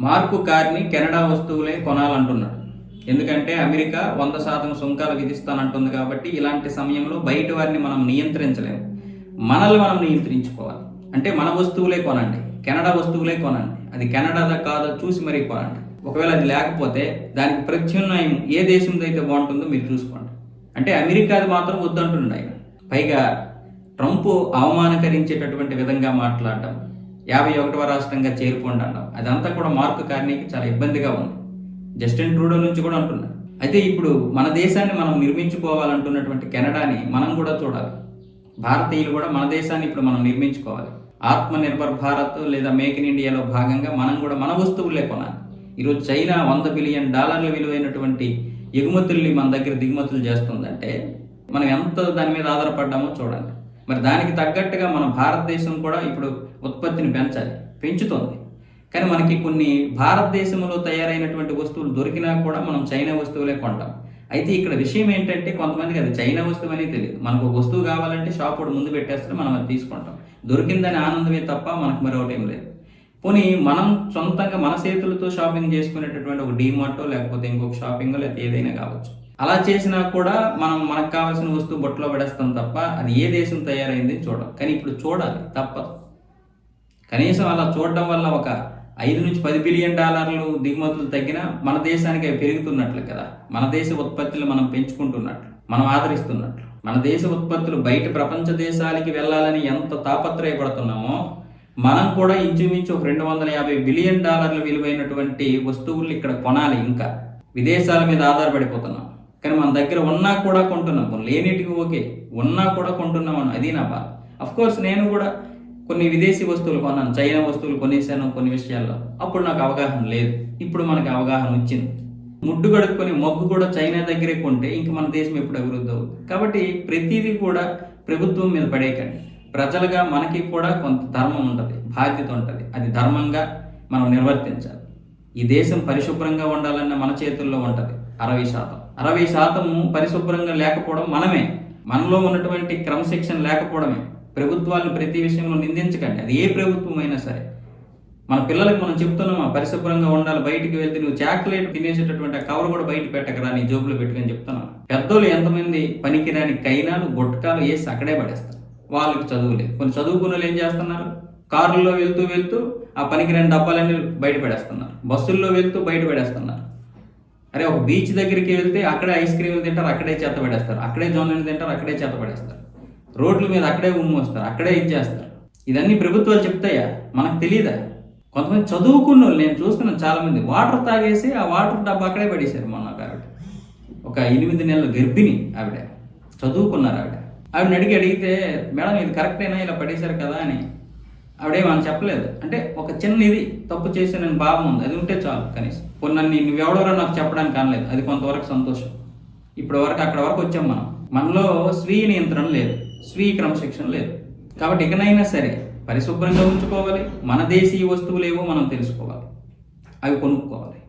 Mark కార్ని Canada వస్తువులే కొనాలంటున్నాడు. ఎందుకంటే అమెరికా వంద శాతం సుంకాలు విధిస్తానంటుంది కాబట్టి ఇలాంటి సమయంలో బయట వారిని మనం నియంత్రించలేము. మనల్ని మనం నియంత్రించుకోవాలి. అంటే మన వస్తువులే కొనండి. కెనడా వస్తువులే కొనండి. అది కెనడాదా కాదో చూసి మరీ కొనండి. ఒకవేళ అది లేకపోతే దానికి ప్రత్యామ్నాయం ఏ దేశంలో అయితే బాగుంటుందో మీరు చూసుకోండి. అంటే అమెరికాది మాత్రం వద్దంటున్నాడు ఆయన. పైగా ట్రంప్ అవమానకరించేటటువంటి విధంగా మాట్లాడటం యాభై ఒకటవ రాష్ట్రంగా చేరుకోండి అనడం అదంతా కూడా మార్పు కారణానికి చాలా ఇబ్బందిగా ఉంది. జస్టిన్ ట్రూడో నుంచి కూడా అంటున్నారు. అయితే ఇప్పుడు మన దేశాన్ని మనం నిర్మించుకోవాలంటున్నటువంటి కెనడాని మనం కూడా చూడాలి. భారతీయులు కూడా మన దేశాన్ని ఇప్పుడు మనం నిర్మించుకోవాలి. ఆత్మ నిర్భర్ భారత్ లేదా మేక్ ఇన్ ఇండియాలో భాగంగా మనం కూడా మన వస్తువులే కొనాలి. ఈరోజు చైనా వంద బిలియన్ డాలర్ల విలువైనటువంటి ఎగుమతుల్ని మన దగ్గర దిగుమతులు చేస్తుందంటే మనం ఎంత దాని మీద ఆధారపడ్డామో చూడండి. మరి దానికి తగ్గట్టుగా మన భారతదేశం కూడా ఇప్పుడు ఉత్పత్తిని పెంచాలి పెంచుతోంది. కానీ మనకి కొన్ని భారతదేశంలో తయారైనటువంటి వస్తువులు దొరికినా కూడా మనం చైనా వస్తువులే కొంటాం. అయితే ఇక్కడ విషయం ఏంటంటే కొంతమందికి అది చైనా వస్తువు అనేది తెలియదు. మనకు ఒక వస్తువు కావాలంటే షాప్ వాడు ముందు పెట్టేస్తే మనం అది తీసుకుంటాం. దొరికిందని ఆనందమే తప్ప మనకు మరొకటి ఏం లేదు. పోనీ మనం సొంతంగా మన చేతులతో షాపింగ్ చేసుకునేటటువంటి ఒక డీమార్టో లేకపోతే ఇంకొక షాపింగ్ లేకపోతే ఏదైనా కావచ్చు. అలా చేసినా కూడా మనం మనకు కావాల్సిన వస్తువు బొట్టలో పడేస్తాం తప్ప అది ఏ దేశం తయారైంది చూడం కానీ ఇప్పుడు చూడాలి తప్పదు. కనీసం అలా చూడడం వల్ల ఒక ఐదు నుంచి పది బిలియన్ డాలర్లు దిగుమతులు తగ్గినా మన దేశానికి అవి పెరుగుతున్నట్లు కదా. మన దేశ ఉత్పత్తులు మనం పెంచుకుంటున్నట్లు మనం ఆదరిస్తున్నట్లు. మన దేశ ఉత్పత్తులు బయట ప్రపంచ దేశాలకి వెళ్ళాలని ఎంత తాపత్రయపడుతున్నామో మనం కూడా ఇంచుమించు ఒక రెండు వందల యాభై బిలియన్ డాలర్ల విలువైనటువంటి వస్తువులు ఇక్కడ కొనాలి ఇంకా. విదేశాల మీద ఆధారపడిపోతున్నాం. కానీ మన దగ్గర ఉన్నా కూడా కొంటున్నాం. లేనిటికి ఓకే. ఉన్నా కూడా కొంటున్నాం అని అది నా బాధ. అఫ్ కోర్స్ నేను కూడా కొన్ని విదేశీ వస్తువులు కొన్నాను. చైనా వస్తువులు కొనేసాను కొన్ని విషయాల్లో. అప్పుడు నాకు అవగాహన లేదు. ఇప్పుడు మనకి అవగాహన వచ్చింది. ముడ్డు కడుక్కొని మొగ్గు కూడా చైనా దగ్గరే కొంటే ఇంక మన దేశం ఎప్పుడు అభివృద్ధి అవుతుంది కాబట్టి ప్రతిదీ కూడా ప్రభుత్వం మీద పడేయకండి ప్రజలుగా మనకి కూడా కొంత ధర్మం ఉంటుంది. బాధ్యత ఉంటుంది. అది ధర్మంగా మనం నిర్వర్తించాలి. ఈ దేశం పరిశుభ్రంగా ఉండాలన్న మన చేతుల్లో ఉంటుంది. అరవై శాతం. అరవై శాతము పరిశుభ్రంగా లేకపోవడం మనమే. మనలో ఉన్నటువంటి క్రమశిక్షణ లేకపోవడమే. ప్రభుత్వాలను ప్రతి విషయంలో నిందించకండి. అది ఏ ప్రభుత్వం అయినా సరే. మన పిల్లలకు మనం చెప్తున్నామా పరిశుభ్రంగా ఉండాలి బయటికి వెళ్తే నువ్వు చాక్లెట్ తినేసేటటువంటి ఆ కవర్ కూడా బయట పెట్టకరా నీ జోబులో పెట్టుకొని చెప్తున్నాం పెద్దోళ్ళు ఎంతమంది పనికిరాని కైనాలు గుట్కాలు వేసి అక్కడే పడేస్తారు. వాళ్ళకి చదువు లేదు. కొన్ని చదువుకున్న ఏం చేస్తున్నారు? కారులో వెళ్తూ వెళ్తూ ఆ పనికిరాని డబ్బాలన్నీ బయట పెడేస్తున్నారు. బస్సుల్లో వెళ్తూ బయట పెడేస్తున్నారు. అరే ఒక బీచ్ దగ్గరికి వెళ్తే అక్కడే ఐస్ క్రీమ్లు తింటారు అక్కడే చెత్త పడేస్తారు. అక్కడే జోన్లు తింటారు అక్కడే చెత్త పడేస్తారు. రోడ్ల మీద అక్కడే ఉమ్మోస్తారు అక్కడే ఇచ్చేస్తారు. ఇదన్నీ ప్రభుత్వాలు చెప్తాయా? మనకు తెలియదా కొంతమంది చదువుకున్న వాళ్ళు నేను చూస్తున్నాను చాలామంది వాటర్ తాగేసి ఆ వాటర్ డబ్బా అక్కడే పడేశారు మొన్న ఒక ఆవిడ. ఒక ఎనిమిది నెలల గర్భిణి ఆవిడ. చదువుకున్నారు ఆవిడ. ఆవిడని అడిగి అడిగితే మేడం ఇది కరెక్టేనా? ఇలా పడేశారు కదా అని. ఆవిడేమని చెప్పలేదు. అంటే ఒక చిన్న ఇది తప్పు చేసే నేను భావం ఉంది. అది ఉంటే చాలు కనీసం. కొన్ని నువ్వెవడవరో నాకు చెప్పడానికి అనలేదు అది కొంతవరకు సంతోషం. ఇప్పటి వరకు అక్కడ వరకు వచ్చాం మనం. మనలో స్వీయ నియంత్రణ లేదు. స్వీయ క్రమశిక్షణ లేదు. కాబట్టి ఇకనైనా సరే పరిశుభ్రంగా ఉంచుకోవాలి. మన దేశీయ వస్తువులేవో మనం తెలుసుకోవాలి. అవి కొనుక్కోవాలి.